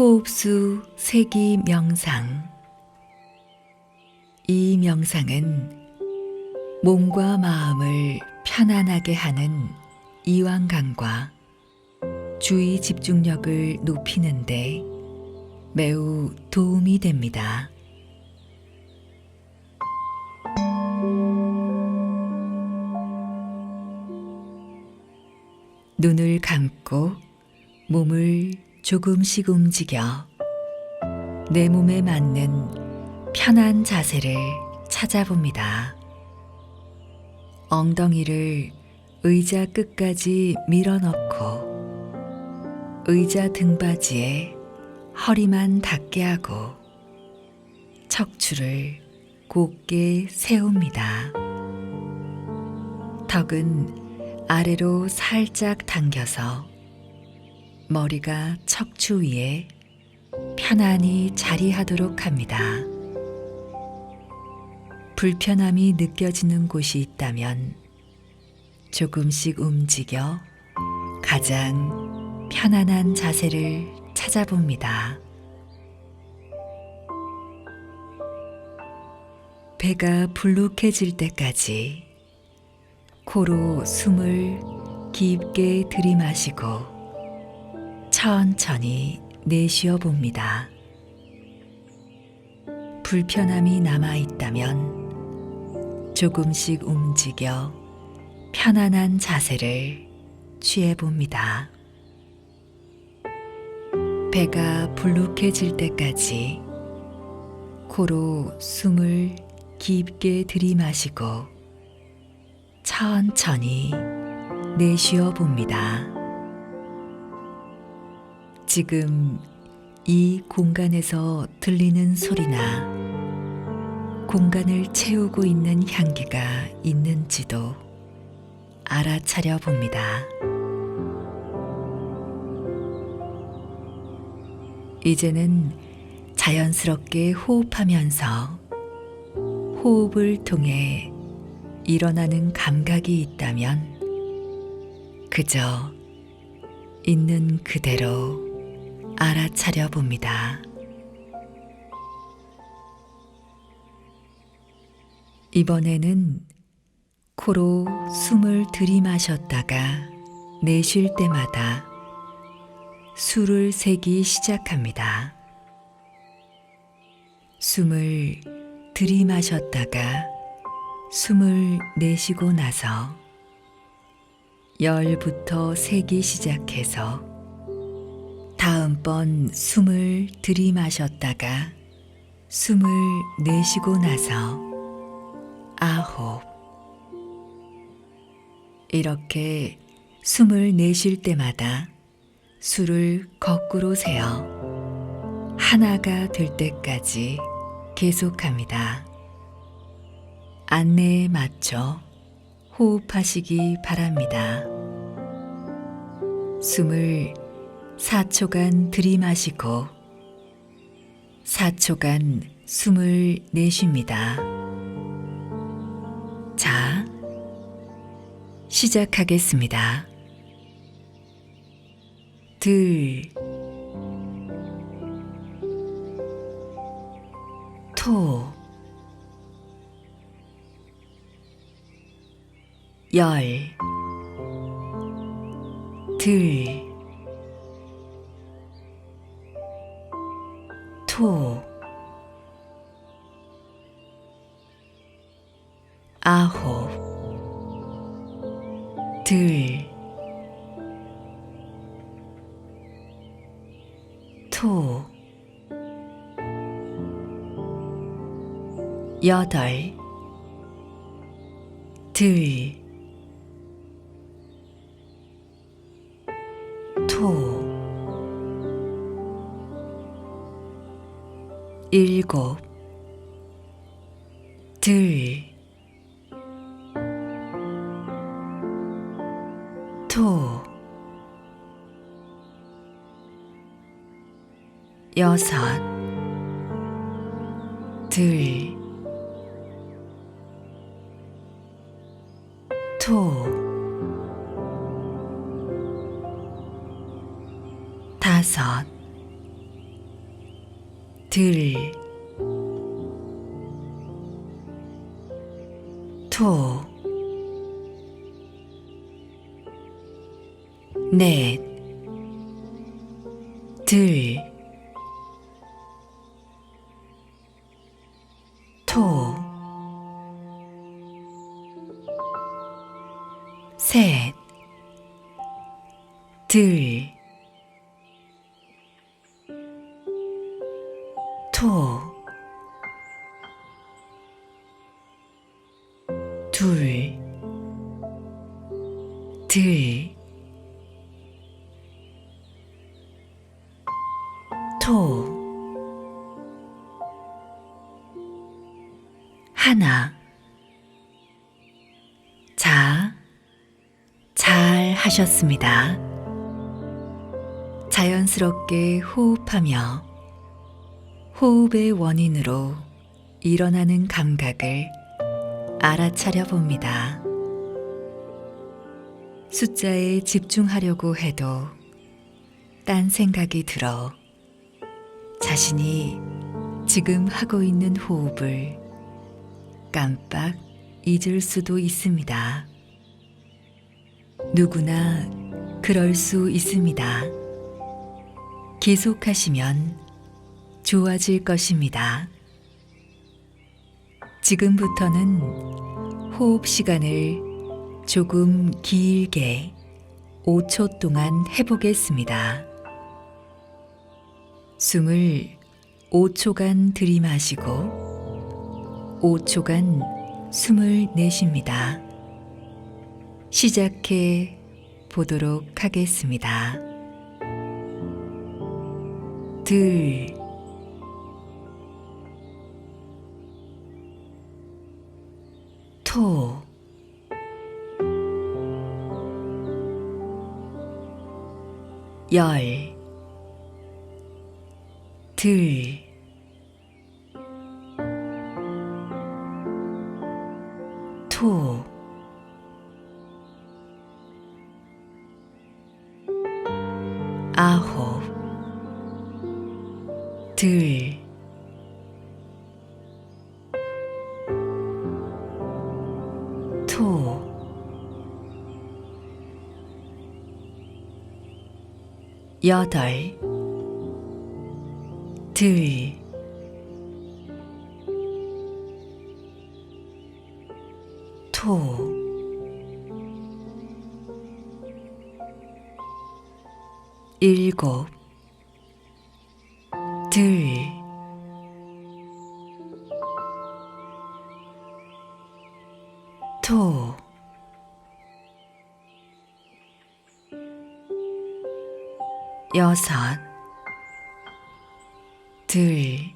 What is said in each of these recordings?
호흡수 세기 명상 이 명상은 몸과 마음을 편안하게 하는 이완감과 주의 집중력을 높이는데 매우 도움이 됩니다. 눈을 감고 몸을 조금씩 움직여 내 몸에 맞는 편한 자세를 찾아봅니다. 엉덩이를 의자 끝까지 밀어넣고 의자 등받이에 허리만 닿게 하고 척추를 곧게 세웁니다. 턱은 아래로 살짝 당겨서 머리가 척추 위에 편안히 자리하도록 합니다. 불편함이 느껴지는 곳이 있다면 조금씩 움직여 가장 편안한 자세를 찾아봅니다. 배가 불룩해질 때까지 코로 숨을 깊게 들이마시고 천천히 내쉬어 봅니다. 불편함이 남아 있다면 조금씩 움직여 편안한 자세를 취해 봅니다. 배가 불룩해질 때까지 코로 숨을 깊게 들이마시고 천천히 내쉬어 봅니다. 지금 이 공간에서 들리는 소리나 공간을 채우고 있는 향기가 있는지도 알아차려 봅니다. 이제는 자연스럽게 호흡하면서 호흡을 통해 일어나는 감각이 있다면 그저 있는 그대로 알아차려 봅니다. 이번에는 코로 숨을 들이마셨다가 내쉴 때마다 술을 세기 시작합니다. 숨을 들이마셨다가 숨을 내쉬고 나서 열부터 세기 시작해서 다음번 숨을 들이마셨다가 숨을 내쉬고 나서 아홉 이렇게 숨을 내쉴 때마다 술을 거꾸로 세어 하나가 될 때까지 계속합니다. 안내에 맞춰 호흡하시기 바랍니다. 숨을 4초간 들이마시고 4초간 숨을 내쉽니다. 자, 시작하겠습니다. 들, 토, 열, 들, 들, 토, 여덟, 들, 토, 일곱, 들, 토, 여섯, 들, 토, 다섯, 들, 토, 넷, 들, 토, 셋, 들, 토, 둘, 들, 토, 하나. 자, 잘 하셨습니다. 자연스럽게 호흡하며 호흡의 원인으로 일어나는 감각을 알아차려 봅니다. 숫자에 집중하려고 해도 딴 생각이 들어 자신이 지금 하고 있는 호흡을 깜빡 잊을 수도 있습니다. 누구나 그럴 수 있습니다. 계속하시면 좋아질 것입니다. 지금부터는 호흡 시간을 조금 길게 5초 동안 해보겠습니다. 숨을 5초간 들이마시고 5초간 숨을 내쉽니다. 시작해 보도록 하겠습니다. 들, 토, 열, 들, 토, 아홉, 들, 토, 여덟, 들, 토, 일곱, 들, 토, 여섯, 들,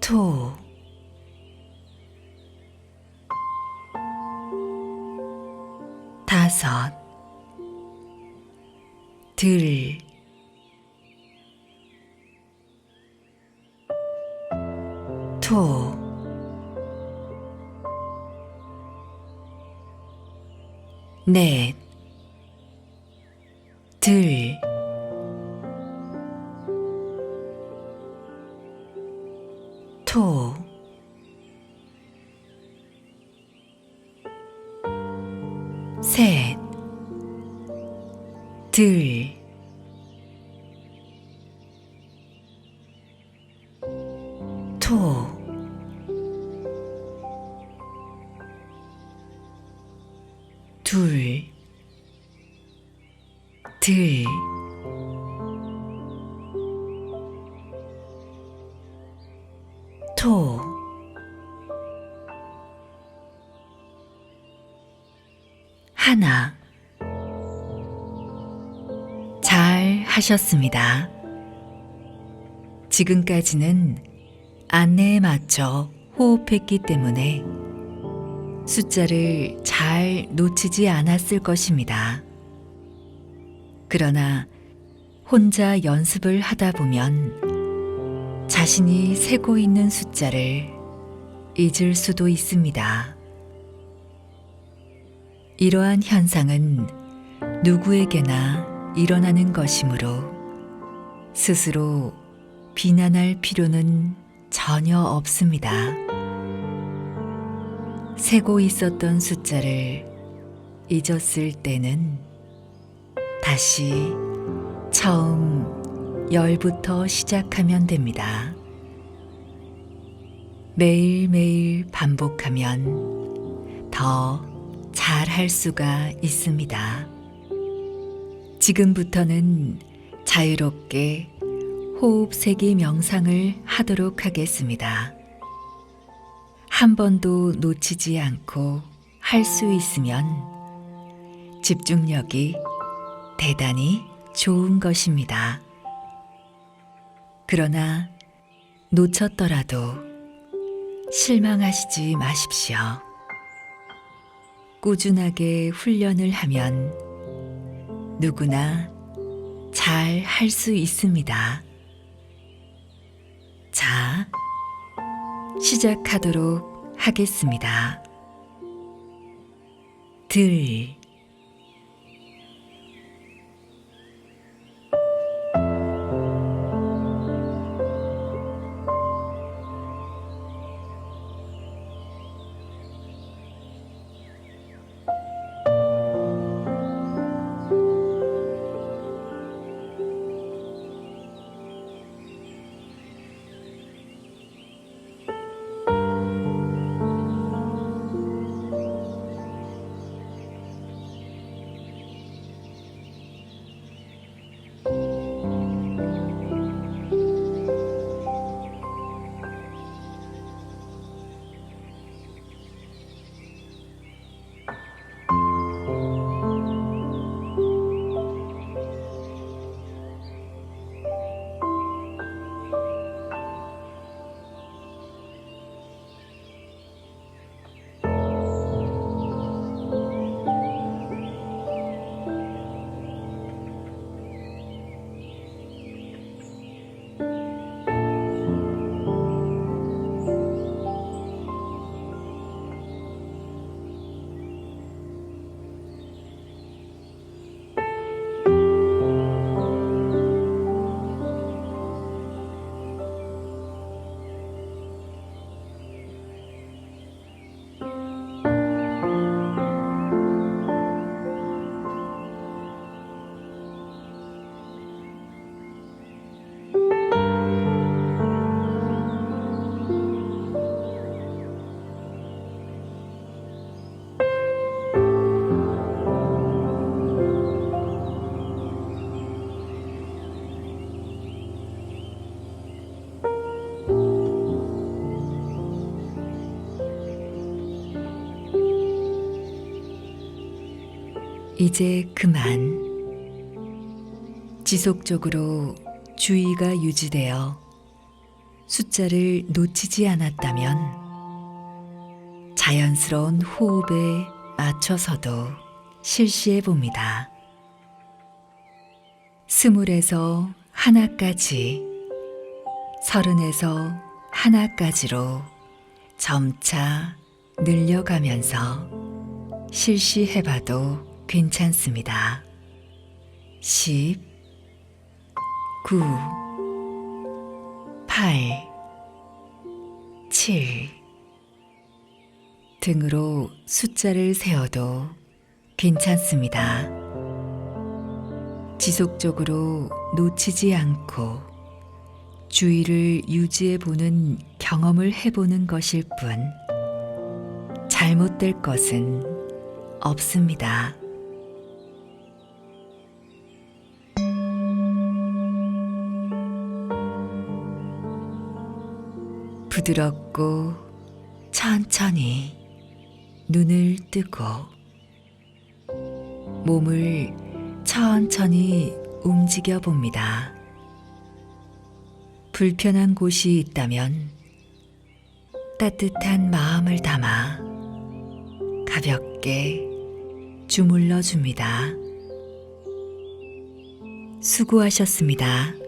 토, 다섯, 들, 토, 넷, 셋, 들, 하나. 잘 하셨습니다. 지금까지는 안내에 맞춰 호흡했기 때문에 숫자를 잘 놓치지 않았을 것입니다. 그러나 혼자 연습을 하다 보면 자신이 세고 있는 숫자를 잊을 수도 있습니다. 이러한 현상은 누구에게나 일어나는 것이므로 스스로 비난할 필요는 전혀 없습니다. 세고 있었던 숫자를 잊었을 때는 다시 처음 열부터 시작하면 됩니다. 매일매일 반복하면 더 잘 할 수가 있습니다. 지금부터는 자유롭게 호흡 세기 명상을 하도록 하겠습니다. 한 번도 놓치지 않고 할 수 있으면 집중력이 대단히 좋은 것입니다. 그러나 놓쳤더라도 실망하시지 마십시오. 꾸준하게 훈련을 하면 누구나 잘 할 수 있습니다. 자, 시작하도록 하겠습니다. 들, 이제 그만. 지속적으로 주의가 유지되어 숫자를 놓치지 않았다면 자연스러운 호흡에 맞춰서도 실시해 봅니다. 스물에서 하나까지, 서른에서 하나까지로 점차 늘려가면서 실시해봐도 괜찮습니다. 10, 9, 8, 7 등으로 숫자를 세어도 괜찮습니다. 지속적으로 놓치지 않고 주의를 유지해 보는 경험을 해보는 것일 뿐 잘못될 것은 없습니다. 부드럽고 천천히 눈을 뜨고 몸을 천천히 움직여 봅니다. 불편한 곳이 있다면 따뜻한 마음을 담아 가볍게 주물러 줍니다. 수고하셨습니다.